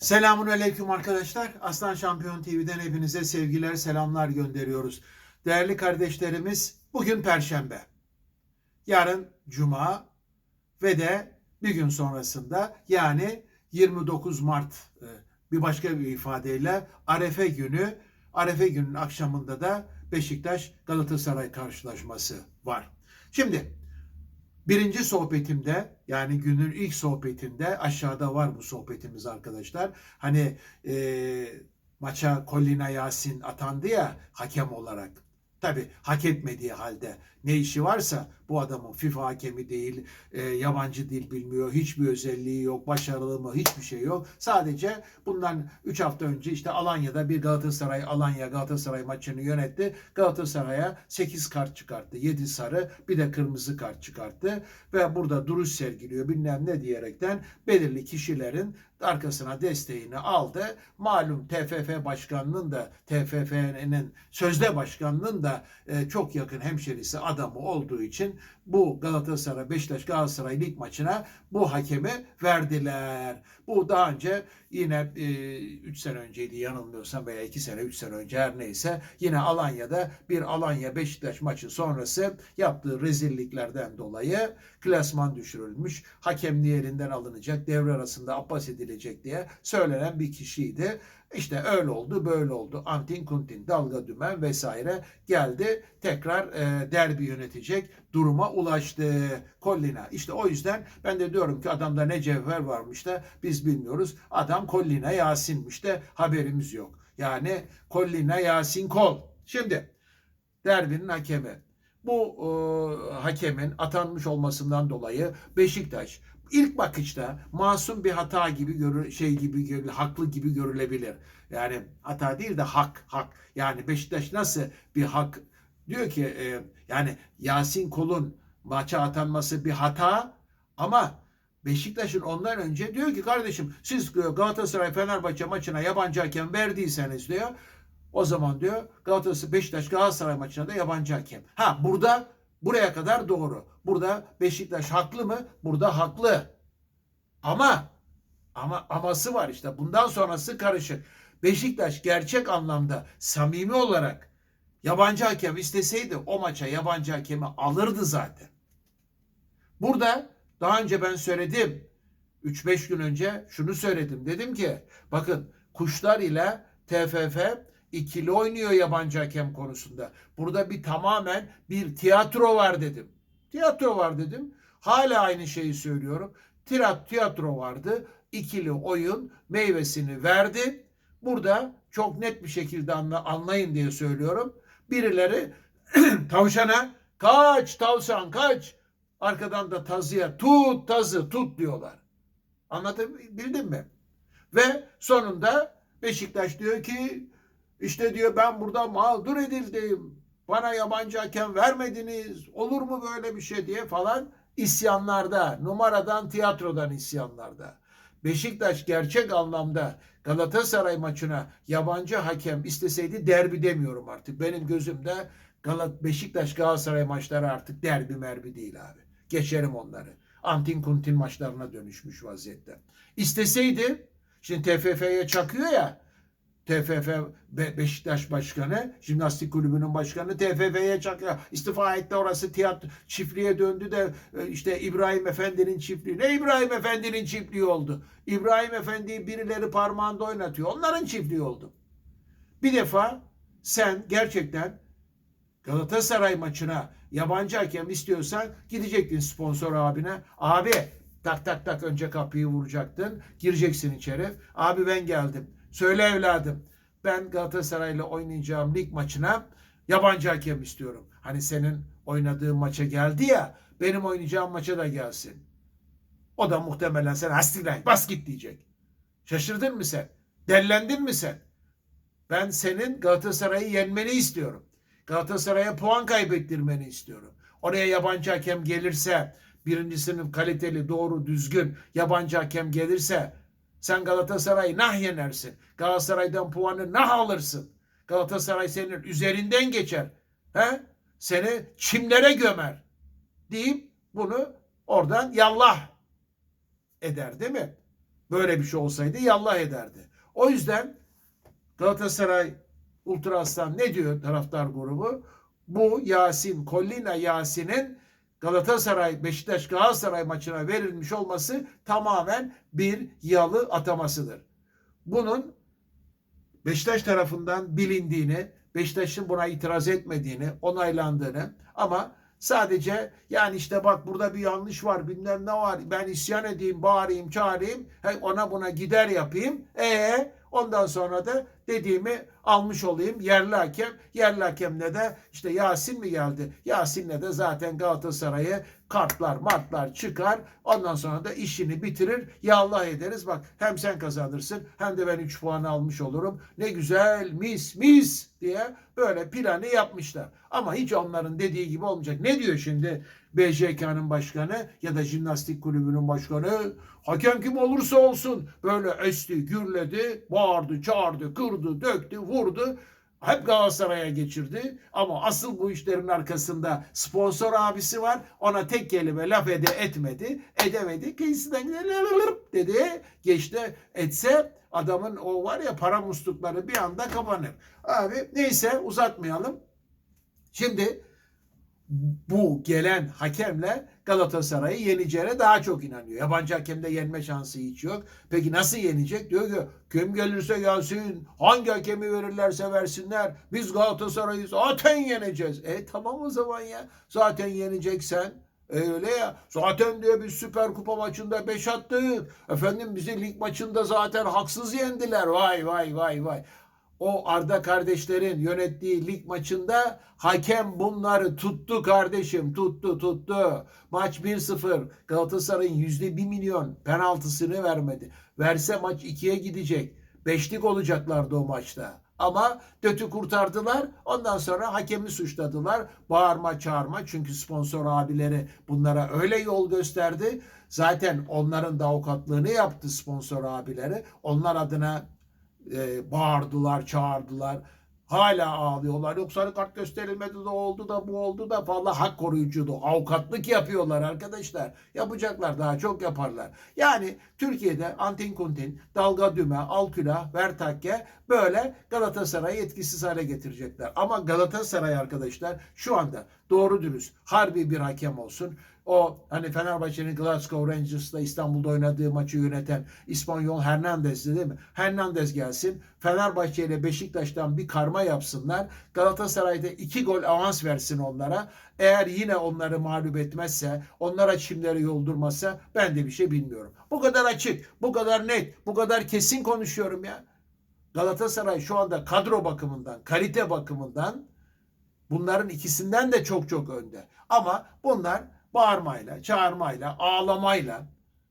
Selamun Aleyküm arkadaşlar. Aslan Şampiyon TV'den hepinize sevgiler, selamlar gönderiyoruz. Değerli kardeşlerimiz, bugün Perşembe. Yarın Cuma ve de bir gün sonrasında yani 29 Mart e, bir başka bir ifadeyle Arefe günü, Arefe günün akşamında da Beşiktaş Galatasaray karşılaşması var. Şimdi Birinci sohbetimde yani günün ilk sohbetinde aşağıda var bu sohbetimiz arkadaşlar. Hani e, maça Collina Yasin atandı ya hakem olarak. Tabi hak etmediği halde ne işi varsa bu adamın FIFA hakemi değil, e, yabancı dil bilmiyor, hiçbir özelliği yok, başarılı mı hiçbir şey yok. Sadece bundan 3 hafta önce işte Alanya'da bir Galatasaray Alanya Galatasaray maçını yönetti. Galatasaray'a 8 kart çıkarttı. 7 sarı bir de kırmızı kart çıkarttı. Ve burada duruş sergiliyor bilmem ne diyerekten belirli kişilerin arkasına desteğini aldı. Malum TFF başkanının da TFF'nin sözde başkanının da e, çok yakın hemşerisi adamı olduğu için bu Galatasaray Beşiktaş Galatasaray lig maçına bu hakemi verdiler. Bu daha önce yine 3 sene önceydi yanılmıyorsam veya 2 sene 3 sene önce her neyse yine Alanya'da bir Alanya Beşiktaş maçı sonrası yaptığı rezilliklerden dolayı klasman düşürülmüş. Hakemliği elinden alınacak, devre arasında abbas edilecek diye söylenen bir kişiydi. İşte öyle oldu, böyle oldu. Antin kuntin, dalga dümen vesaire geldi. Tekrar e, derbi yönetecek duruma ulaştı. Collina. İşte o yüzden ben de diyorum ki adamda ne cevher varmış da biz bilmiyoruz. Adam Collina Yasin'miş de haberimiz yok. Yani Collina Yasin Kol. Şimdi derbinin hakemi. Bu e, hakemin atanmış olmasından dolayı Beşiktaş ilk bakışta masum bir hata gibi görür şey gibi görül, haklı gibi görülebilir. Yani hata değil de hak hak. Yani Beşiktaş nasıl bir hak diyor ki e, yani Yasin Kol'un maça atanması bir hata ama Beşiktaş'ın ondan önce diyor ki kardeşim siz diyor Galatasaray Fenerbahçe maçına yabancı hakem verdiyseniz diyor o zaman diyor Galatasaray Beşiktaş Galatasaray maçına da yabancı hakem. Ha burada buraya kadar doğru. Burada Beşiktaş haklı mı? Burada haklı. Ama ama aması var işte. Bundan sonrası karışık. Beşiktaş gerçek anlamda samimi olarak yabancı hakem isteseydi o maça yabancı hakemi alırdı zaten. Burada daha önce ben söyledim. 3-5 gün önce şunu söyledim. Dedim ki bakın kuşlar ile TFF ikili oynuyor yabancı hakem konusunda. Burada bir tamamen bir tiyatro var dedim. Tiyatro var dedim. Hala aynı şeyi söylüyorum. Tirat tiyatro vardı. İkili oyun meyvesini verdi. Burada çok net bir şekilde anla, anlayın diye söylüyorum. Birileri tavşana kaç tavşan kaç. Arkadan da tazıya tut tazı tut diyorlar. Anlatabildim mi? Ve sonunda Beşiktaş diyor ki işte diyor ben burada mağdur edildim. Bana yabancı hakem vermediniz. Olur mu böyle bir şey diye falan isyanlarda, numaradan, tiyatrodan isyanlarda. Beşiktaş gerçek anlamda Galatasaray maçına yabancı hakem isteseydi derbi demiyorum artık. Benim gözümde Galat Beşiktaş Galatasaray maçları artık derbi merbi değil abi. Geçerim onları. Antin kuntin maçlarına dönüşmüş vaziyette. İsteseydi şimdi TFF'ye çakıyor ya TFF Be- Beşiktaş Başkanı, Jimnastik Kulübü'nün başkanı TFF'ye çakıyor. İstifa etti orası tiyatro çiftliğe döndü de e, işte İbrahim Efendi'nin çiftliği. Ne İbrahim Efendi'nin çiftliği oldu? İbrahim Efendi'yi birileri parmağında oynatıyor. Onların çiftliği oldu. Bir defa sen gerçekten Galatasaray maçına yabancı hakem istiyorsan gidecektin sponsor abine. Abi tak tak tak önce kapıyı vuracaktın. Gireceksin içeri. Abi ben geldim. Söyle evladım. Ben Galatasaray'la oynayacağım lig maçına yabancı hakem istiyorum. Hani senin oynadığın maça geldi ya benim oynayacağım maça da gelsin. O da muhtemelen sen hastigler bas git diyecek. Şaşırdın mı sen? Dellendin mi sen? Ben senin Galatasaray'ı yenmeni istiyorum. Galatasaray'a puan kaybettirmeni istiyorum. Oraya yabancı hakem gelirse, birinci sınıf kaliteli, doğru, düzgün yabancı hakem gelirse sen Galatasaray'ı nah yenersin. Galatasaray'dan puanı nah alırsın. Galatasaray senin üzerinden geçer. He? Seni çimlere gömer. Deyip bunu oradan yallah eder değil mi? Böyle bir şey olsaydı yallah ederdi. O yüzden Galatasaray Ultra Aslan ne diyor taraftar grubu? Bu Yasin, Collina Yasin'in Galatasaray, Beşiktaş Galatasaray maçına verilmiş olması tamamen bir yalı atamasıdır. Bunun Beşiktaş tarafından bilindiğini, Beşiktaş'ın buna itiraz etmediğini, onaylandığını ama sadece yani işte bak burada bir yanlış var bilmem ne var ben isyan edeyim, bağırayım, çağırayım ona buna gider yapayım. E ondan sonra da dediğimi almış olayım yerli hakem. Yerli hakemle de işte Yasin mi geldi? Yasin'le de zaten Galatasaray'ı kartlar martlar çıkar. Ondan sonra da işini bitirir. Ya Allah ederiz bak hem sen kazanırsın hem de ben 3 puan almış olurum. Ne güzel mis mis diye böyle planı yapmışlar. Ama hiç onların dediği gibi olmayacak. Ne diyor şimdi BJK'nın başkanı ya da jimnastik kulübünün başkanı? Hakem kim olursa olsun böyle esti, gürledi, bağırdı, çağırdı, kırdı, döktü, vurdu. Hep Galatasaray'a geçirdi. Ama asıl bu işlerin arkasında sponsor abisi var. Ona tek kelime laf ede etmedi. Edemedi. Kıyısından dedi. Geçti. Etse adamın o var ya para muslukları bir anda kapanır. Abi neyse uzatmayalım. Şimdi bu gelen hakemle Galatasaray'ı yeneceğine daha çok inanıyor. Yabancı hakemde yenme şansı hiç yok. Peki nasıl yenecek? Diyor ki kim gelirse gelsin, hangi hakemi verirlerse versinler. Biz Galatasaray'ı zaten yeneceğiz. E tamam o zaman ya. Zaten yeneceksen. E öyle ya. Zaten diyor biz Süper Kupa maçında 5 attık. Efendim bizi lig maçında zaten haksız yendiler. Vay vay vay vay o Arda kardeşlerin yönettiği lig maçında hakem bunları tuttu kardeşim tuttu tuttu. Maç 1-0 Galatasaray'ın yüzde bir milyon penaltısını vermedi. Verse maç 2'ye gidecek. Beşlik olacaklardı o maçta. Ama dötü kurtardılar. Ondan sonra hakemi suçladılar. Bağırma çağırma. Çünkü sponsor abileri bunlara öyle yol gösterdi. Zaten onların da avukatlığını yaptı sponsor abileri. Onlar adına e, bağırdılar, çağırdılar. Hala ağlıyorlar. Yok sarı kart gösterilmedi de oldu da bu oldu da valla hak koruyucudu. Avukatlık yapıyorlar arkadaşlar. Yapacaklar daha çok yaparlar. Yani Türkiye'de Antin Kuntin, Dalga Düme, Alküla, Vertakke böyle Galatasaray'ı etkisiz hale getirecekler. Ama Galatasaray arkadaşlar şu anda doğru dürüst harbi bir hakem olsun. O hani Fenerbahçe'nin Glasgow Rangers'la İstanbul'da oynadığı maçı yöneten İspanyol Hernandez'di değil mi? Hernandez gelsin. Fenerbahçe ile Beşiktaş'tan bir karma yapsınlar. Galatasaray'da iki gol avans versin onlara. Eğer yine onları mağlup etmezse, onlara çimleri yoldurmazsa ben de bir şey bilmiyorum. Bu kadar açık, bu kadar net, bu kadar kesin konuşuyorum ya. Galatasaray şu anda kadro bakımından, kalite bakımından bunların ikisinden de çok çok önde. Ama bunlar bağırmayla, çağırmayla, ağlamayla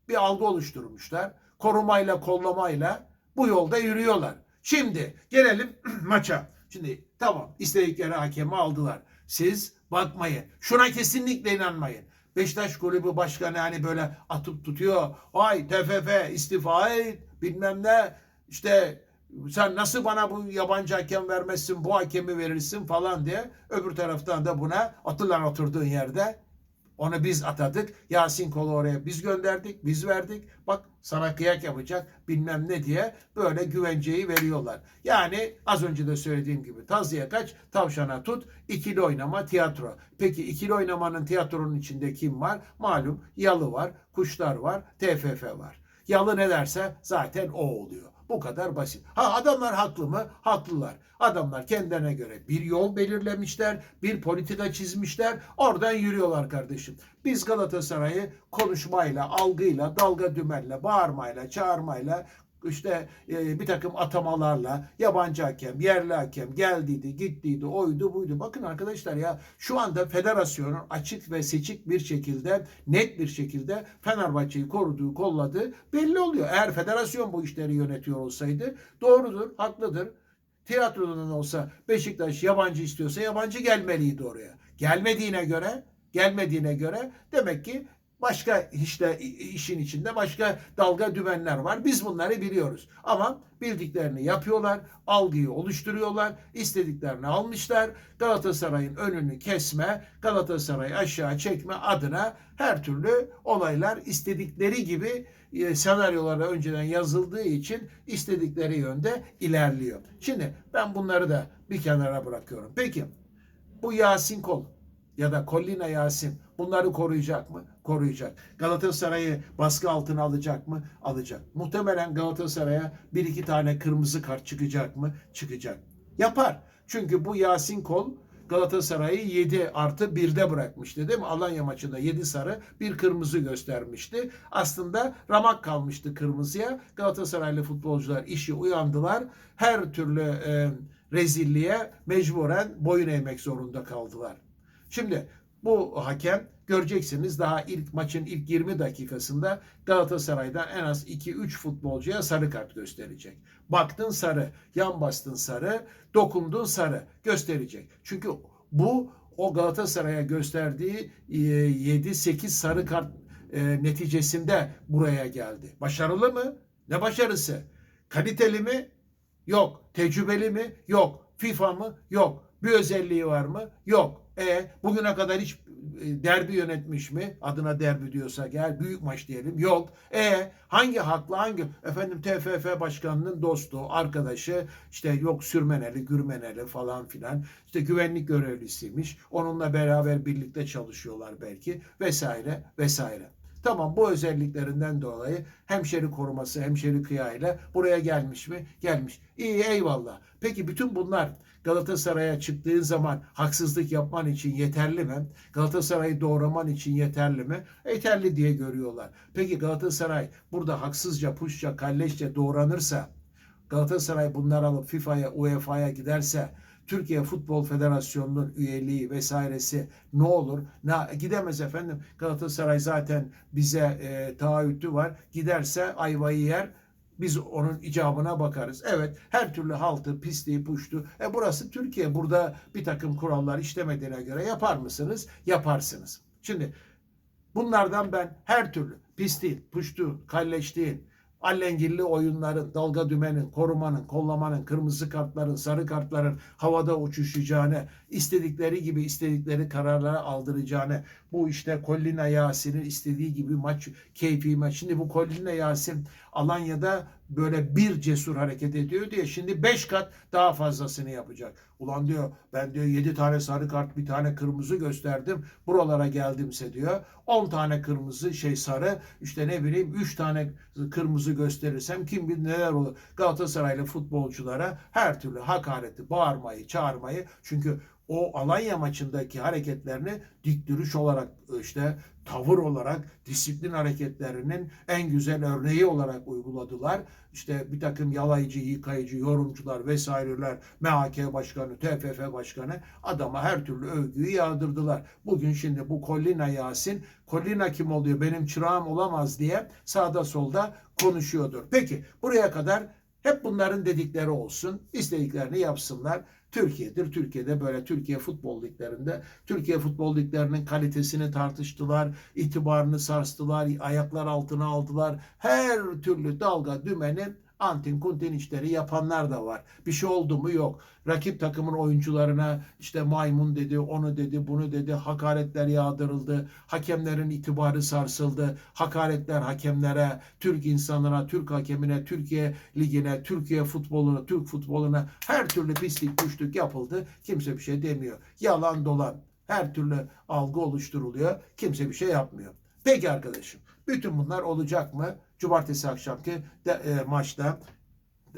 bir algı oluşturmuşlar. Korumayla, kollamayla bu yolda yürüyorlar. Şimdi gelelim maça. Şimdi tamam istedikleri hakemi aldılar. Siz bakmayın. Şuna kesinlikle inanmayın. Beşiktaş kulübü başkanı hani böyle atıp tutuyor. Ay TFF istifa et bilmem ne işte sen nasıl bana bu yabancı hakem vermezsin bu hakemi verirsin falan diye öbür taraftan da buna atırlar oturduğun yerde onu biz atadık. Yasin Kol'u oraya biz gönderdik, biz verdik. Bak sana kıyak yapacak bilmem ne diye böyle güvenceyi veriyorlar. Yani az önce de söylediğim gibi tazıya kaç, tavşana tut, ikili oynama, tiyatro. Peki ikili oynamanın tiyatronun içinde kim var? Malum yalı var, kuşlar var, TFF var. Yalı ne derse zaten o oluyor. Bu kadar basit. Ha adamlar haklı mı? Haklılar. Adamlar kendilerine göre bir yol belirlemişler, bir politika çizmişler. Oradan yürüyorlar kardeşim. Biz Galatasaray'ı konuşmayla, algıyla, dalga dümenle, bağırmayla, çağırmayla, işte e, bir takım atamalarla yabancı hakem, yerli hakem geldiydi, gittiydi, oydu, buydu. Bakın arkadaşlar ya şu anda federasyonun açık ve seçik bir şekilde, net bir şekilde Fenerbahçe'yi koruduğu, kolladığı belli oluyor. Eğer federasyon bu işleri yönetiyor olsaydı doğrudur, haklıdır. Tiyatrodan olsa Beşiktaş yabancı istiyorsa yabancı gelmeliydi oraya. Gelmediğine göre, gelmediğine göre demek ki Başka işte işin içinde başka dalga dümenler var. Biz bunları biliyoruz. Ama bildiklerini yapıyorlar, algıyı oluşturuyorlar, istediklerini almışlar. Galatasaray'ın önünü kesme, Galatasaray'ı aşağı çekme adına her türlü olaylar istedikleri gibi e, senaryolara önceden yazıldığı için istedikleri yönde ilerliyor. Şimdi ben bunları da bir kenara bırakıyorum. Peki bu Yasin Kol ya da Collina Yasin bunları koruyacak mı? Koruyacak. Galatasaray'ı baskı altına alacak mı? Alacak. Muhtemelen Galatasaray'a bir iki tane kırmızı kart çıkacak mı? Çıkacak. Yapar. Çünkü bu Yasin Kol Galatasaray'ı 7 artı 1'de bırakmıştı değil mi? Alanya maçında 7 sarı bir kırmızı göstermişti. Aslında ramak kalmıştı kırmızıya. Galatasaraylı futbolcular işi uyandılar. Her türlü e, rezilliğe mecburen boyun eğmek zorunda kaldılar. Şimdi bu hakem göreceksiniz daha ilk maçın ilk 20 dakikasında Galatasaray'dan en az 2-3 futbolcuya sarı kart gösterecek. Baktın sarı, yan bastın sarı, dokundun sarı gösterecek. Çünkü bu o Galatasaray'a gösterdiği 7-8 sarı kart e, neticesinde buraya geldi. Başarılı mı? Ne başarısı? Kaliteli mi? Yok. Tecrübeli mi? Yok. FIFA mı? Yok. Bir özelliği var mı? Yok. E bugüne kadar hiç e, derbi yönetmiş mi? Adına derbi diyorsa gel büyük maç diyelim. Yok. E hangi hakla hangi efendim TFF başkanının dostu, arkadaşı işte yok sürmeneli, gürmeneli falan filan. İşte güvenlik görevlisiymiş. Onunla beraber birlikte çalışıyorlar belki vesaire vesaire. Tamam bu özelliklerinden dolayı hemşeri koruması, hemşeri kıyayla buraya gelmiş mi? Gelmiş. İyi eyvallah. Peki bütün bunlar Galatasaray'a çıktığın zaman haksızlık yapman için yeterli mi? Galatasaray'ı doğraman için yeterli mi? Yeterli diye görüyorlar. Peki Galatasaray burada haksızca, puşça, kalleşçe doğranırsa Galatasaray bunları alıp FIFA'ya, UEFA'ya giderse Türkiye Futbol Federasyonu'nun üyeliği vesairesi ne olur? Ne, gidemez efendim. Galatasaray zaten bize e, taahhütü var. Giderse ayvayı yer. Biz onun icabına bakarız. Evet her türlü haltı, pisliği, puştu. E burası Türkiye. Burada bir takım kurallar işlemediğine göre yapar mısınız? Yaparsınız. Şimdi bunlardan ben her türlü pisliğin, puştu, kalleşliğin, allengilli oyunların, dalga dümenin, korumanın, kollamanın, kırmızı kartların, sarı kartların havada uçuşacağını, istedikleri gibi istedikleri kararlara aldıracağını, bu işte Collina Yasin'in istediği gibi maç, keyfi maç. Şimdi bu Collina Yasin Alanya'da böyle bir cesur hareket ediyor diye şimdi beş kat daha fazlasını yapacak. Ulan diyor ben diyor yedi tane sarı kart bir tane kırmızı gösterdim. Buralara geldimse diyor on tane kırmızı şey sarı işte ne bileyim üç tane kırmızı gösterirsem kim bilir neler olur. Galatasaraylı futbolculara her türlü hakareti, bağırmayı, çağırmayı çünkü o Alanya maçındaki hareketlerini dik duruş olarak işte tavır olarak disiplin hareketlerinin en güzel örneği olarak uyguladılar. İşte bir takım yalayıcı, yıkayıcı yorumcular vesaireler, MHK başkanı, TFF başkanı adama her türlü övgüyü yağdırdılar. Bugün şimdi bu Collina Yasin, Collina kim oluyor benim çırağım olamaz diye sağda solda konuşuyordur. Peki buraya kadar hep bunların dedikleri olsun, istediklerini yapsınlar. Türkiye'dir. Türkiye'de böyle Türkiye futbol liglerinde Türkiye futbol liglerinin kalitesini tartıştılar, itibarını sarstılar, ayaklar altına aldılar. Her türlü dalga dümeni antin kuntin işleri yapanlar da var. Bir şey oldu mu yok. Rakip takımın oyuncularına işte maymun dedi, onu dedi, bunu dedi, hakaretler yağdırıldı. Hakemlerin itibarı sarsıldı. Hakaretler hakemlere, Türk insanına, Türk hakemine, Türkiye ligine, Türkiye futboluna, Türk futboluna her türlü pislik düştük yapıldı. Kimse bir şey demiyor. Yalan dolan. Her türlü algı oluşturuluyor. Kimse bir şey yapmıyor. Peki arkadaşım. Bütün bunlar olacak mı? Cumartesi akşamki de, e, maçta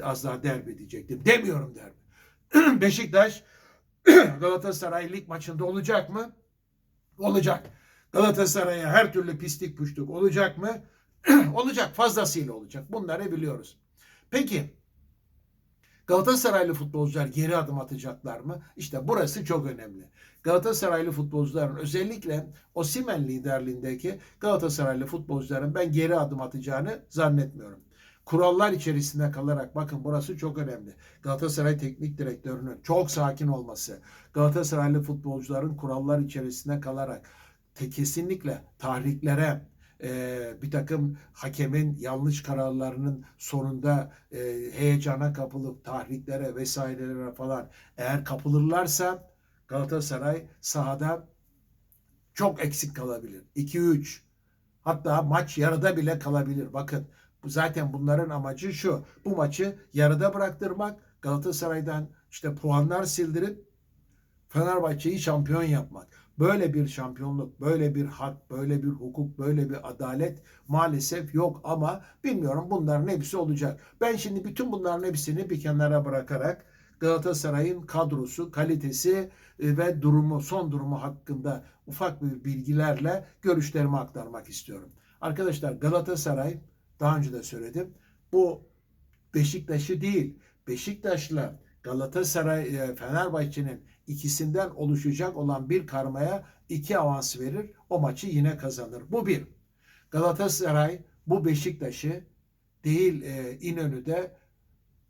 az daha derbi diyecektim. Demiyorum derbi. Beşiktaş Galatasaray lig maçında olacak mı? Olacak. Galatasaray'a her türlü pislik puştuk olacak mı? olacak. Fazlasıyla olacak. Bunları biliyoruz. Peki Galatasaraylı futbolcular geri adım atacaklar mı? İşte burası çok önemli. Galatasaraylı futbolcuların özellikle Osimhen liderliğindeki Galatasaraylı futbolcuların ben geri adım atacağını zannetmiyorum. Kurallar içerisinde kalarak bakın burası çok önemli. Galatasaray teknik direktörünün çok sakin olması, Galatasaraylı futbolcuların kurallar içerisinde kalarak kesinlikle tahriklere, e, bir takım hakemin yanlış kararlarının sonunda e, heyecana kapılıp tahriklere vesairelere falan eğer kapılırlarsa Galatasaray sahada çok eksik kalabilir. 2-3 hatta maç yarıda bile kalabilir. Bakın zaten bunların amacı şu. Bu maçı yarıda bıraktırmak Galatasaray'dan işte puanlar sildirip Fenerbahçe'yi şampiyon yapmak. Böyle bir şampiyonluk, böyle bir hak, böyle bir hukuk, böyle bir adalet maalesef yok ama bilmiyorum bunların hepsi olacak. Ben şimdi bütün bunların hepsini bir kenara bırakarak Galatasaray'ın kadrosu, kalitesi e, ve durumu, son durumu hakkında ufak bir bilgilerle görüşlerimi aktarmak istiyorum. Arkadaşlar Galatasaray daha önce de söyledim. Bu Beşiktaş'ı değil, Beşiktaş'la Galatasaray, e, Fenerbahçe'nin ikisinden oluşacak olan bir karmaya iki avans verir. O maçı yine kazanır. Bu bir. Galatasaray bu Beşiktaş'ı değil e, İnönü'de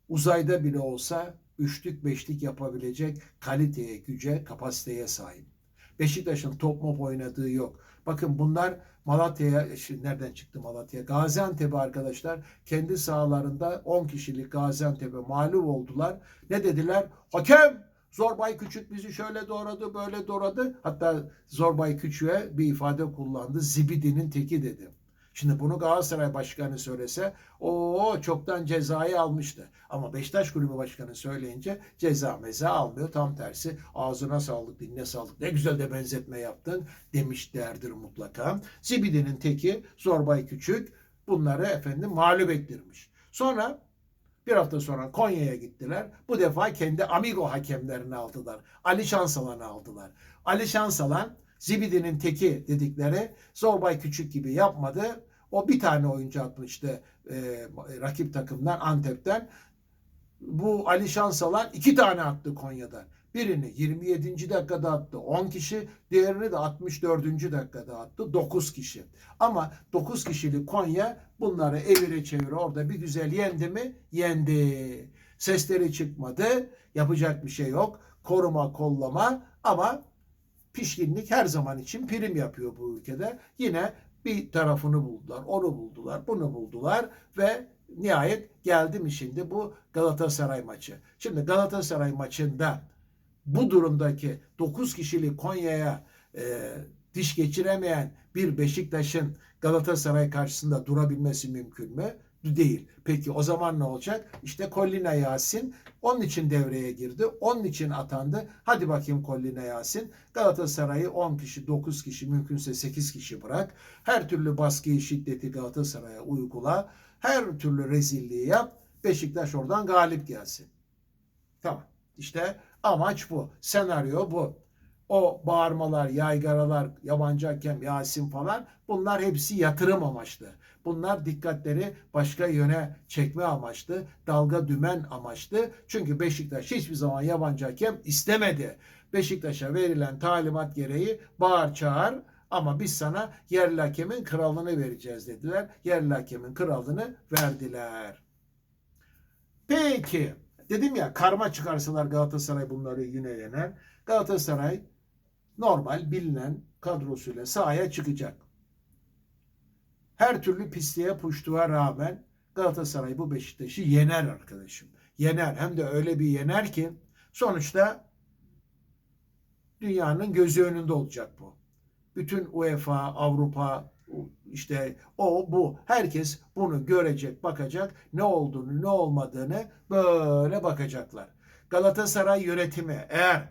uzayda bile olsa üçlük beşlik yapabilecek kaliteye, güce, kapasiteye sahip. Beşiktaş'ın top mop oynadığı yok. Bakın bunlar Malatya'ya, nereden çıktı Malatya? Gaziantep'e arkadaşlar kendi sahalarında 10 kişilik Gaziantep'e mağlup oldular. Ne dediler? Hakem Zorbay Küçük bizi şöyle doğradı, böyle doğradı. Hatta Zorbay Küçük'e bir ifade kullandı. Zibidinin teki dedi. Şimdi bunu Galatasaray Başkanı söylese o çoktan cezayı almıştı. Ama Beşiktaş Kulübü Başkanı söyleyince ceza meza almıyor. Tam tersi ağzına sağlık, diline sağlık. Ne güzel de benzetme yaptın demişlerdir mutlaka. Zibidi'nin teki Zorbay Küçük bunları efendim mağlup ettirmiş. Sonra bir hafta sonra Konya'ya gittiler. Bu defa kendi amigo hakemlerini aldılar. Ali Şansalan'ı aldılar. Ali Şansalan Zibidi'nin teki dedikleri Zorbay Küçük gibi yapmadı. O bir tane oyuncu atmıştı e, rakip takımdan Antep'ten. Bu Ali Şansalan iki tane attı Konya'dan. Birini 27. dakikada attı 10 kişi, diğerini de 64. dakikada attı 9 kişi. Ama 9 kişilik Konya bunları evire çevire orada bir güzel yendi mi? Yendi. Sesleri çıkmadı. Yapacak bir şey yok. Koruma, kollama ama pişkinlik her zaman için prim yapıyor bu ülkede. Yine bir tarafını buldular, onu buldular, bunu buldular ve nihayet geldi mi şimdi bu Galatasaray maçı. Şimdi Galatasaray maçında bu durumdaki 9 kişilik Konya'ya e, diş geçiremeyen bir Beşiktaş'ın Galatasaray karşısında durabilmesi mümkün mü? Değil. Peki o zaman ne olacak? İşte Collina Yasin onun için devreye girdi. Onun için atandı. Hadi bakayım Collina Yasin. Galatasaray'ı 10 kişi, 9 kişi, mümkünse 8 kişi bırak. Her türlü baskıyı, şiddeti Galatasaray'a uygula. Her türlü rezilliği yap. Beşiktaş oradan galip gelsin. Tamam. İşte amaç bu. Senaryo bu. O bağırmalar, yaygaralar, yabancı hakem, Yasin falan bunlar hepsi yatırım amaçlı. Bunlar dikkatleri başka yöne çekme amaçlı, dalga dümen amaçlı. Çünkü Beşiktaş hiçbir zaman yabancı hakem istemedi. Beşiktaş'a verilen talimat gereği bağır çağır ama biz sana yerli hakemin kralını vereceğiz dediler. Yerli hakemin kralını verdiler. Peki. Dedim ya karma çıkarsalar Galatasaray bunları yine Galatasaray normal bilinen kadrosuyla sahaya çıkacak. Her türlü pisliğe puştuğa rağmen Galatasaray bu Beşiktaş'ı yener arkadaşım. Yener. Hem de öyle bir yener ki sonuçta dünyanın gözü önünde olacak bu. Bütün UEFA, Avrupa, işte o bu herkes bunu görecek, bakacak. Ne olduğunu, ne olmadığını böyle bakacaklar. Galatasaray yönetimi eğer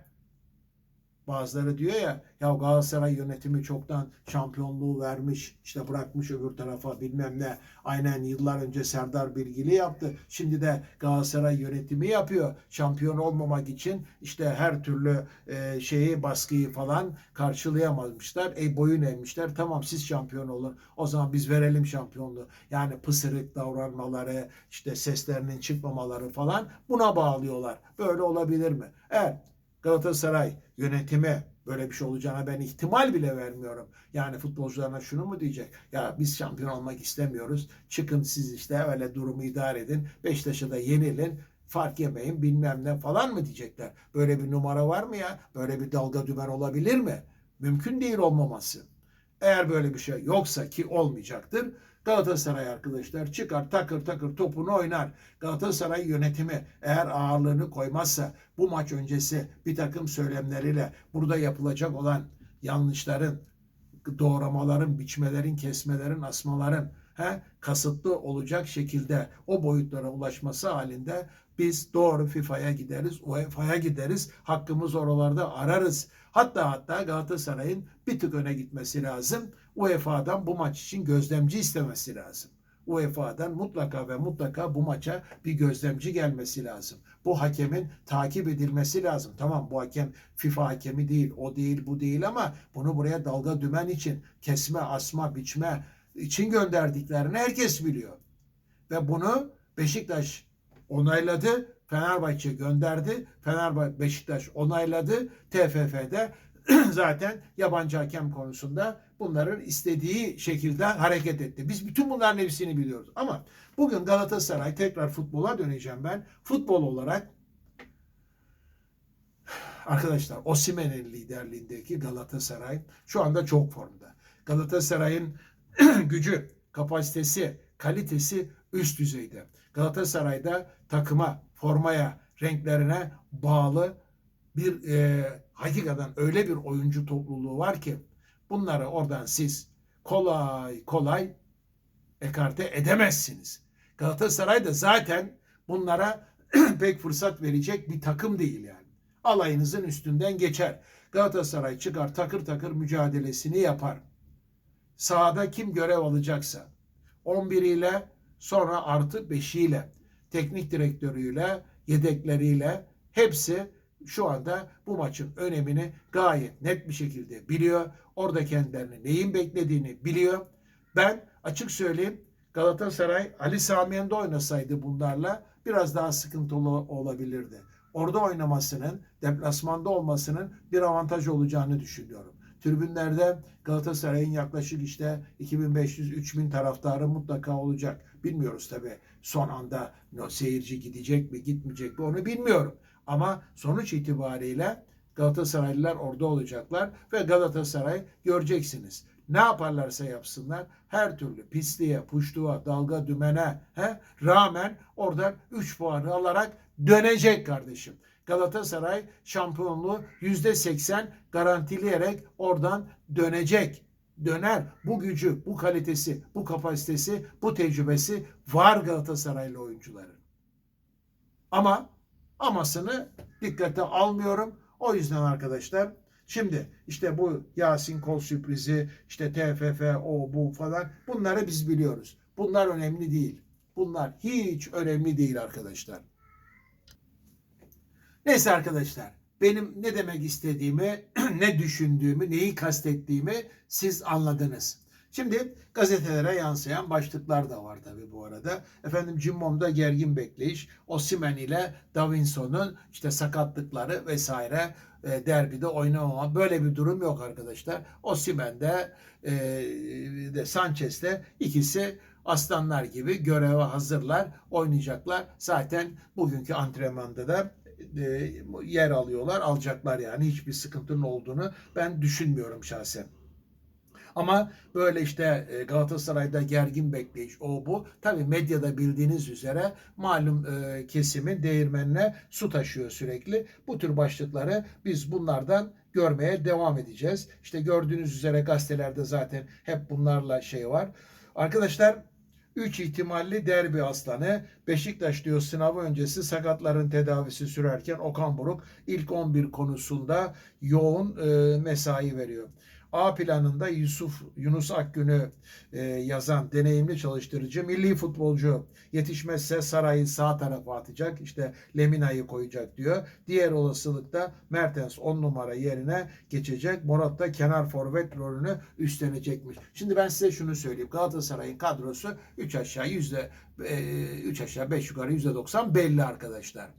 Bazıları diyor ya ya Galatasaray yönetimi çoktan şampiyonluğu vermiş işte bırakmış öbür tarafa bilmem ne. Aynen yıllar önce Serdar Bilgili yaptı. Şimdi de Galatasaray yönetimi yapıyor. Şampiyon olmamak için işte her türlü e, şeyi baskıyı falan karşılayamamışlar. E boyun eğmişler. Tamam siz şampiyon olun. O zaman biz verelim şampiyonluğu. Yani pısırık davranmaları işte seslerinin çıkmamaları falan buna bağlıyorlar. Böyle olabilir mi? Evet Galatasaray yönetimi böyle bir şey olacağına ben ihtimal bile vermiyorum. Yani futbolcularına şunu mu diyecek? Ya biz şampiyon olmak istemiyoruz. Çıkın siz işte öyle durumu idare edin. Beşiktaş'a da yenilin. Fark yemeyin bilmem ne falan mı diyecekler. Böyle bir numara var mı ya? Böyle bir dalga dümen olabilir mi? Mümkün değil olmaması. Eğer böyle bir şey yoksa ki olmayacaktır. Galatasaray arkadaşlar çıkar takır takır topunu oynar. Galatasaray yönetimi eğer ağırlığını koymazsa bu maç öncesi bir takım söylemleriyle burada yapılacak olan yanlışların, doğramaların, biçmelerin, kesmelerin, asmaların he, kasıtlı olacak şekilde o boyutlara ulaşması halinde biz doğru FIFA'ya gideriz, UEFA'ya gideriz, hakkımız oralarda ararız. Hatta hatta Galatasaray'ın bir tık öne gitmesi lazım. UEFA'dan bu maç için gözlemci istemesi lazım. UEFA'dan mutlaka ve mutlaka bu maça bir gözlemci gelmesi lazım. Bu hakemin takip edilmesi lazım. Tamam bu hakem FIFA hakemi değil, o değil, bu değil ama bunu buraya dalga dümen için, kesme, asma, biçme için gönderdiklerini herkes biliyor. Ve bunu Beşiktaş onayladı, Fenerbahçe gönderdi, Fenerbahçe Beşiktaş onayladı, TFF'de zaten yabancı hakem konusunda bunların istediği şekilde hareket etti. Biz bütün bunların hepsini biliyoruz. Ama bugün Galatasaray tekrar futbola döneceğim ben. Futbol olarak arkadaşlar Osimhen'in liderliğindeki Galatasaray şu anda çok formda. Galatasaray'ın gücü, kapasitesi, kalitesi üst düzeyde. Galatasaray'da takıma, formaya, renklerine bağlı bir e, hakikaten öyle bir oyuncu topluluğu var ki bunları oradan siz kolay kolay ekarte edemezsiniz. Galatasaray da zaten bunlara pek fırsat verecek bir takım değil yani. Alayınızın üstünden geçer. Galatasaray çıkar takır takır mücadelesini yapar. Sahada kim görev alacaksa 11 ile sonra artı 5 ile teknik direktörüyle yedekleriyle hepsi şu anda bu maçın önemini gayet net bir şekilde biliyor. Orada kendilerini neyin beklediğini biliyor. Ben açık söyleyeyim Galatasaray Ali Samiyen'de oynasaydı bunlarla biraz daha sıkıntılı olabilirdi. Orada oynamasının, deplasmanda olmasının bir avantaj olacağını düşünüyorum. Tribünlerde Galatasaray'ın yaklaşık işte 2500-3000 taraftarı mutlaka olacak. Bilmiyoruz tabii son anda no, seyirci gidecek mi gitmeyecek mi onu bilmiyorum. Ama sonuç itibariyle Galatasaraylılar orada olacaklar ve Galatasaray göreceksiniz. Ne yaparlarsa yapsınlar her türlü pisliğe, puştuğa, dalga dümene he, rağmen oradan 3 puanı alarak dönecek kardeşim. Galatasaray şampiyonluğu %80 garantileyerek oradan dönecek. Döner. Bu gücü, bu kalitesi, bu kapasitesi, bu tecrübesi var Galatasaraylı oyuncuların. Ama amasını dikkate almıyorum. O yüzden arkadaşlar şimdi işte bu Yasin Kol sürprizi, işte TFF, o bu falan bunları biz biliyoruz. Bunlar önemli değil. Bunlar hiç önemli değil arkadaşlar. Neyse arkadaşlar benim ne demek istediğimi, ne düşündüğümü, neyi kastettiğimi siz anladınız. Şimdi gazetelere yansıyan başlıklar da var tabii bu arada. Efendim Cimbom'da gergin bekleyiş, Osimen ile Davinson'un işte sakatlıkları vesaire e, derbide oynamama böyle bir durum yok arkadaşlar. Osimen de, e, de Sanchez de ikisi aslanlar gibi göreve hazırlar, oynayacaklar. Zaten bugünkü antrenmanda da e, yer alıyorlar, alacaklar yani hiçbir sıkıntının olduğunu ben düşünmüyorum şahsen. Ama böyle işte e, Galatasaray'da gergin bekleyiş o bu. Tabii medyada bildiğiniz üzere malum e, kesimin değirmenine su taşıyor sürekli. Bu tür başlıkları biz bunlardan görmeye devam edeceğiz. İşte gördüğünüz üzere gazetelerde zaten hep bunlarla şey var. Arkadaşlar 3 ihtimalli derbi aslanı. Beşiktaş diyor sınavı öncesi sakatların tedavisi sürerken Okan Buruk ilk 11 konusunda yoğun e, mesai veriyor. A planında Yusuf Yunus Akgün'ü e, yazan deneyimli çalıştırıcı milli futbolcu yetişmezse Saray'ı sağ tarafa atacak. İşte Lemina'yı koyacak diyor. Diğer olasılıkta Mertens 10 numara yerine geçecek. Murat da kenar forvet rolünü üstlenecekmiş. Şimdi ben size şunu söyleyeyim. Galatasaray'ın kadrosu 3 aşağı yüzde 3 aşağı 5 yukarı yüzde 90 belli arkadaşlar.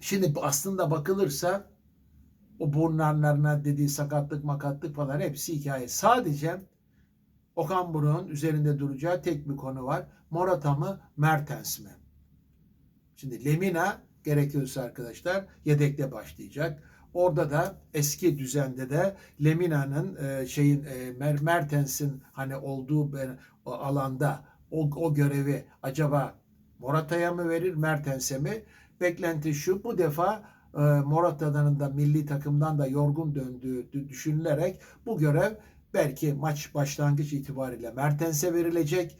Şimdi aslında bakılırsa o burnlarına dediği sakatlık makatlık falan hepsi hikaye. Sadece Okan Buruk'un üzerinde duracağı tek bir konu var. Morata mı Mertens mi? Şimdi Lemina gerekiyorsa arkadaşlar yedekte başlayacak. Orada da eski düzende de Lemina'nın e, şeyin e, Mer- Mertens'in hani olduğu ben- o alanda o, o görevi acaba Morata'ya mı verir Mertens'e mi? Beklenti şu bu defa e, Morata'nın da milli takımdan da yorgun döndüğü dü- düşünülerek bu görev belki maç başlangıç itibariyle Mertens'e verilecek.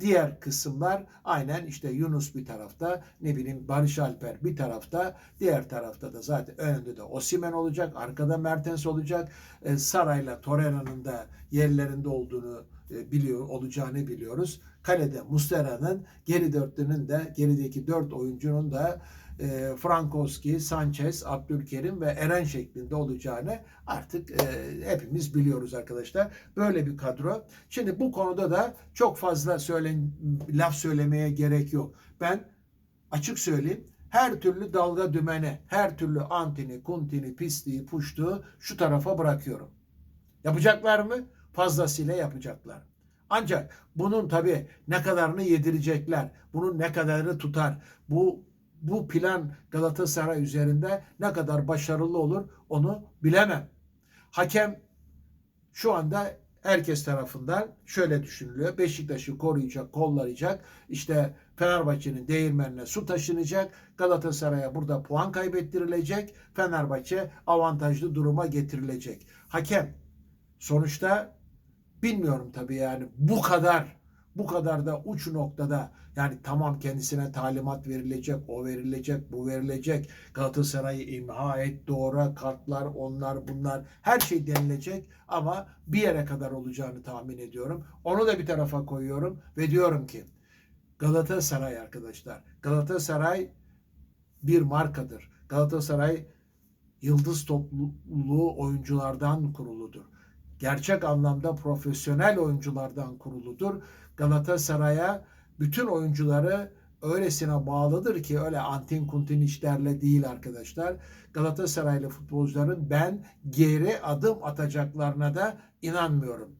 Diğer kısımlar aynen işte Yunus bir tarafta, ne bileyim Barış Alper bir tarafta, diğer tarafta da zaten önünde de Osimen olacak, arkada Mertens olacak. E, Saray'la Torreira'nın da yerlerinde olduğunu e, biliyor olacağını biliyoruz. Kalede Muslera'nın geri dörtlünün de gerideki dört oyuncunun da e, Frankowski, Sanchez, Abdülkerim ve Eren şeklinde olacağını artık e, hepimiz biliyoruz arkadaşlar. Böyle bir kadro. Şimdi bu konuda da çok fazla söylen, laf söylemeye gerek yok. Ben açık söyleyeyim her türlü dalga dümene, her türlü antini, kuntini, pisliği, puştuğu şu tarafa bırakıyorum. Yapacaklar mı? Fazlasıyla yapacaklar. Ancak bunun tabii ne kadarını yedirecekler, bunun ne kadarını tutar, bu bu plan Galatasaray üzerinde ne kadar başarılı olur onu bilemem. Hakem şu anda herkes tarafından şöyle düşünülüyor. Beşiktaş'ı koruyacak, kollayacak. İşte Fenerbahçe'nin değirmenine su taşınacak. Galatasaray'a burada puan kaybettirilecek. Fenerbahçe avantajlı duruma getirilecek. Hakem sonuçta bilmiyorum tabii yani bu kadar bu kadar da uç noktada yani tamam kendisine talimat verilecek, o verilecek, bu verilecek. Galatasaray'ı imha et, doğra, kartlar, onlar bunlar her şey denilecek ama bir yere kadar olacağını tahmin ediyorum. Onu da bir tarafa koyuyorum ve diyorum ki Galatasaray arkadaşlar. Galatasaray bir markadır. Galatasaray yıldız topluluğu oyunculardan kuruludur. Gerçek anlamda profesyonel oyunculardan kuruludur. Galatasaray'a bütün oyuncuları öylesine bağlıdır ki öyle antin kuntin işlerle değil arkadaşlar. Galatasaraylı futbolcuların ben geri adım atacaklarına da inanmıyorum.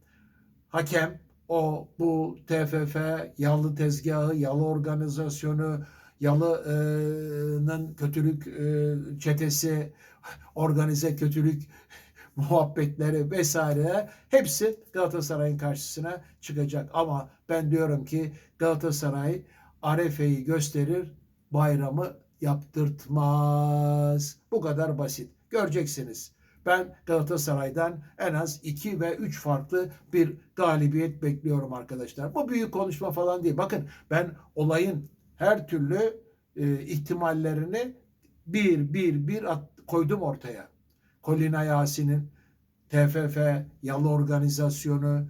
Hakem o bu TFF yalı tezgahı, yalı organizasyonu, Yalı'nın kötülük e, çetesi, organize kötülük muhabbetleri vesaire hepsi Galatasaray'ın karşısına çıkacak. Ama ben diyorum ki Galatasaray Arefe'yi gösterir, bayramı yaptırtmaz. Bu kadar basit. Göreceksiniz. Ben Galatasaray'dan en az 2 ve 3 farklı bir galibiyet bekliyorum arkadaşlar. Bu büyük konuşma falan değil. Bakın ben olayın her türlü e, ihtimallerini bir bir bir at, koydum ortaya. Kolina Yasin'in TFF, yalı organizasyonu,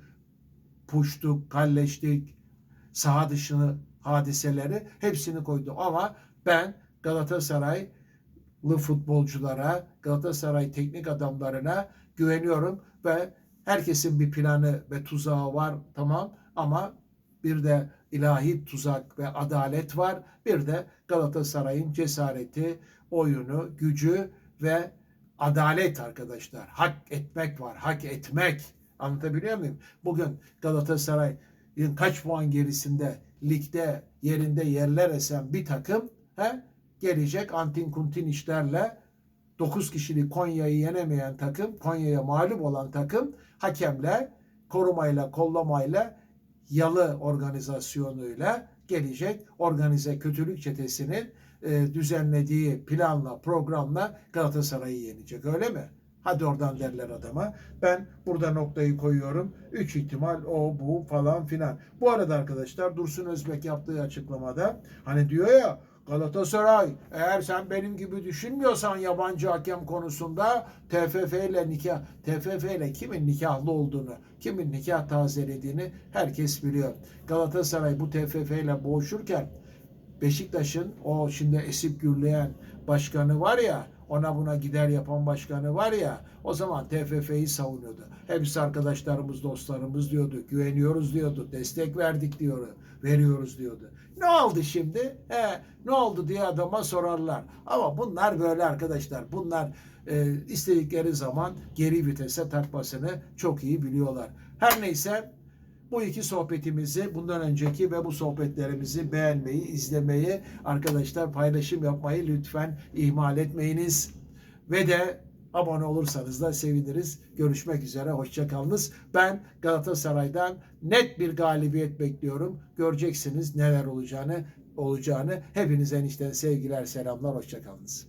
puştuk, kalleştik, saha dışını hadiseleri hepsini koydum. Ama ben Galatasaraylı futbolculara, Galatasaray teknik adamlarına güveniyorum ve herkesin bir planı ve tuzağı var tamam ama bir de ilahi tuzak ve adalet var. Bir de Galatasaray'ın cesareti, oyunu, gücü ve adalet arkadaşlar. Hak etmek var. Hak etmek. Anlatabiliyor muyum? Bugün Galatasaray'ın kaç puan gerisinde ligde yerinde yerler esen bir takım he, gelecek antin kuntin işlerle 9 kişilik Konya'yı yenemeyen takım, Konya'ya mağlup olan takım hakemle, korumayla, kollamayla, yalı organizasyonuyla gelecek organize kötülük çetesinin e, düzenlediği planla, programla Galatasaray'ı yenecek. Öyle mi? Hadi oradan derler adama. Ben burada noktayı koyuyorum. Üç ihtimal o bu falan filan. Bu arada arkadaşlar Dursun Özbek yaptığı açıklamada hani diyor ya Galatasaray eğer sen benim gibi düşünmüyorsan yabancı hakem konusunda TFF ile nikah TFF ile kimin nikahlı olduğunu, kimin nikah tazelediğini herkes biliyor. Galatasaray bu TFF ile boğuşurken Beşiktaş'ın o şimdi esip gürleyen başkanı var ya ona buna gider yapan başkanı var ya o zaman TFF'yi savunuyordu. Hepsi arkadaşlarımız, dostlarımız diyordu. Güveniyoruz diyordu. Destek verdik diyordu. Veriyoruz diyordu. Ne oldu şimdi? He, ne oldu diye adama sorarlar. Ama bunlar böyle arkadaşlar. Bunlar e, istedikleri zaman geri vitese takmasını çok iyi biliyorlar. Her neyse bu iki sohbetimizi bundan önceki ve bu sohbetlerimizi beğenmeyi, izlemeyi, arkadaşlar paylaşım yapmayı lütfen ihmal etmeyiniz. Ve de Abone olursanız da seviniriz. Görüşmek üzere. Hoşçakalınız. Ben Galatasaray'dan net bir galibiyet bekliyorum. Göreceksiniz neler olacağını olacağını. Hepinize enişten sevgiler, selamlar. Hoşçakalınız.